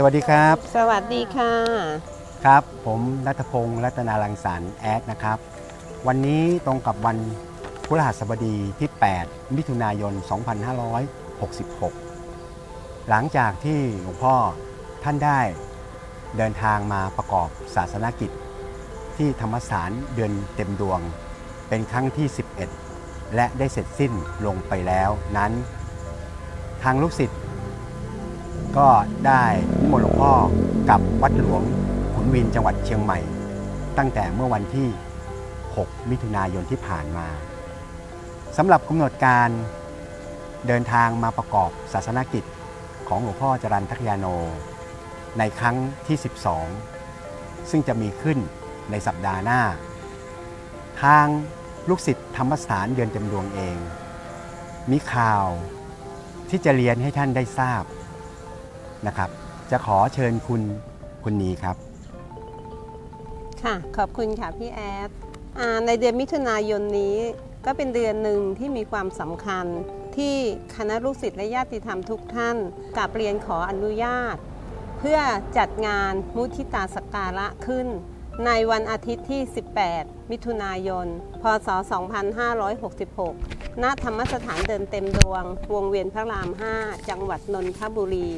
สวัสดีครับ สวัสดีค่ะ ครับ ผมรัตพงศ์รัตนาลังสรรค์แอดนะครับ วันนี้ตรงกับวันพฤหัสบดีที่ 8 มิถุนายน 2566 หลังจากที่หลวงพ่อท่านได้เดินทางมาประกอบศาสนกิจ ที่ธรรมสถานเดือนเต็มดวง เป็นครั้งที่ 11 และได้เสร็จสิ้นลงไปแล้วนั้น ทางลูกศิษย์ ก็ได้นิมนต์หลวงพ่อกับวัดหลวงขุนวินจังหวัดเชียงใหม่ ตั้งแต่เมื่อวันที่ 6 มิถุนายนที่ผ่านมาสำหรับกำหนดการเดินทางมาประกอบศาสนกิจของหลวงพ่อจรันทักยาโน ในครั้งที่ 12 ซึ่งจะมีขึ้นในสัปดาห์หน้า ทางลูกศิษย์ธรรมสถานเดือนเต็มดวงเอง มีข่าวที่จะเรียนให้ท่านได้ทราบ นะครับ จะขอเชิญคุณคุณนีครับ ค่ะ ขอบคุณค่ะพี่แอดอในเดือนมิถุนายนนี้ก็เป็นเดือนหนึ่งที่มีความสำคัญที่คณะลูกศิษย์และญาติธรรมทุกท่านกราบเรียนขออนุญาต เพื่อจัดงานมุทิตาสกการะขึ้น ในวันอาทิตย์ที่ 18 มิถุนายน พศ 2566 ณ ธรรมสถานเดินเต็มดวง วงเวียนพระราม 5 จังหวัดนนทบุรี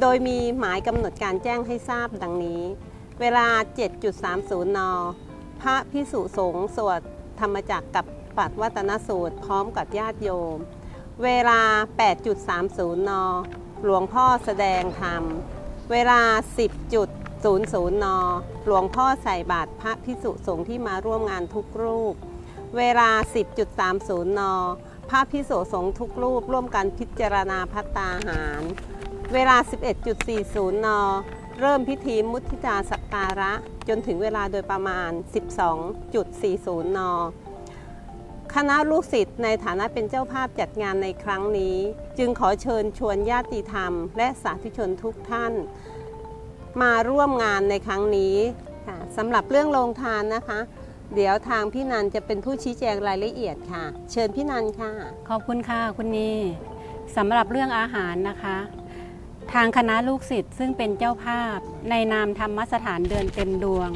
โดยมีหมายกำหนดการแจ้งให้ทราบดังนี้ เวลา 7.30 น พระพิสุสงฆ์สวดธรรมจักกับปัดวัตนสูตรพร้อมกับญาติโยม เวลา 8.30 น หลวงพ่อแสดงธรรม เวลา 10.00 น หลวงพ่อใส่บาตรพระพิสุสงฆ์ที่มาร่วมงานทุกรูป เวลา 10.30 น พระพิโสสงฆ์ทุกรูปร่วมกันพิจารณาพัตตาหาร เวลา 11.40 น เริ่มพิธีมุทิตาสักการะ จนถึงเวลาโดยประมาณ 12.40 น คณะลูกศิษย์ในฐานะเป็นเจ้าภาพจัดงานในครั้งนี้ จึงขอเชิญชวนญาติธรรม และสาธุชนทุกท่าน มาร่วมงานในครั้งนี้สำหรับเรื่องโรงทานนะคะ เดี๋ยวทางพี่นันจะเป็นผู้ชี้แจงรายละเอียดค่ะ เชิญพี่นันค่ะ ขอบคุณค่ะคุณนีสำหรับเรื่องอาหารนะคะ ทางคณะลูกศิษย์ซึ่งเป็นเจ้าภาพ ในนามธรรมสถานเดือนเต็มดวง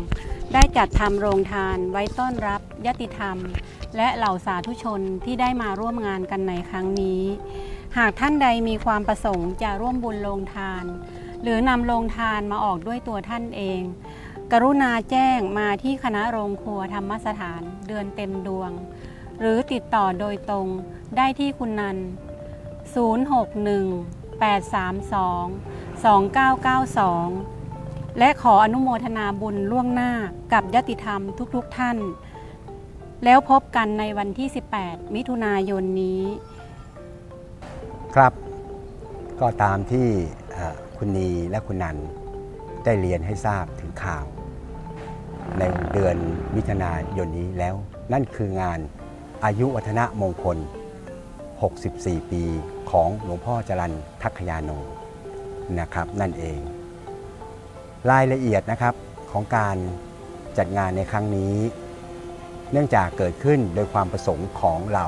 ได้จัดทำโรงทานไว้ต้อนรับยติธรรม และเหล่าสาธุชนที่ได้มาร่วมงานกันในครั้งนี้ หากท่านใดมีความประสงค์จะร่วมบุญโรงทาน หรือนำโรงทานมาออกด้วยตัวท่านเอง กรุณาแจ้งมาที่คณะโรงครัวธรรมสถานเดือนเต็มดวง หรือติดต่อโดยตรงได้ที่คุณนัน 061-832-2992 และขออนุโมทนาบุญล่วงหน้ากับยติธรรมทุกๆทท่าน แล้วพบกันในวันที่ 18 มิถุนายนนี้ ครับก็ตามที่คุณนีและคุณนันได้เรียนให้ทราบถึงข่าว ในเดือนมิถุนายนนี้แล้ว นั่นคืองานอายุวัฒนะมงคล 64 ปีของหลวงพ่อจรันทักขยาโนนะครับนั่นเอง รายละเอียดนะครับของการจัดงานในครั้งนี้ เนื่องจากเกิดขึ้นโดยความประสงค์ของเรา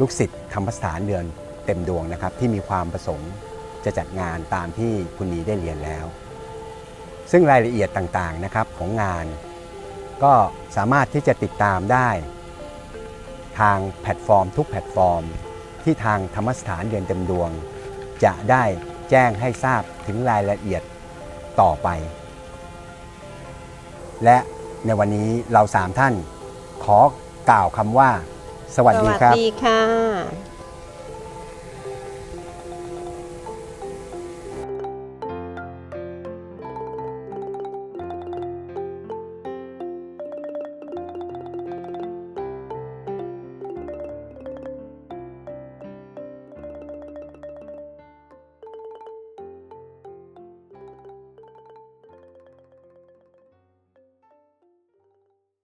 ลูกศิษย์ธรรมสถานเดือนเต็มดวงนะครับ ที่มีความประสงค์จะจัดงานตามที่คุณนีได้เรียนแล้ว ซึ่งรายละเอียดต่างๆนะครับของงาน ก็สามารถที่จะติดตามได้ ทางแพลตฟอร์ม ทุกแพลตฟอร์ม ที่ทางธรรมสถานเดือนเต็มดวง จะได้แจ้งให้ทราบถึงรายละเอียดต่อไป และในวันนี้เราสามท่านขอกล่าวคำว่า สวัสดีครับสวัสดีค่ะ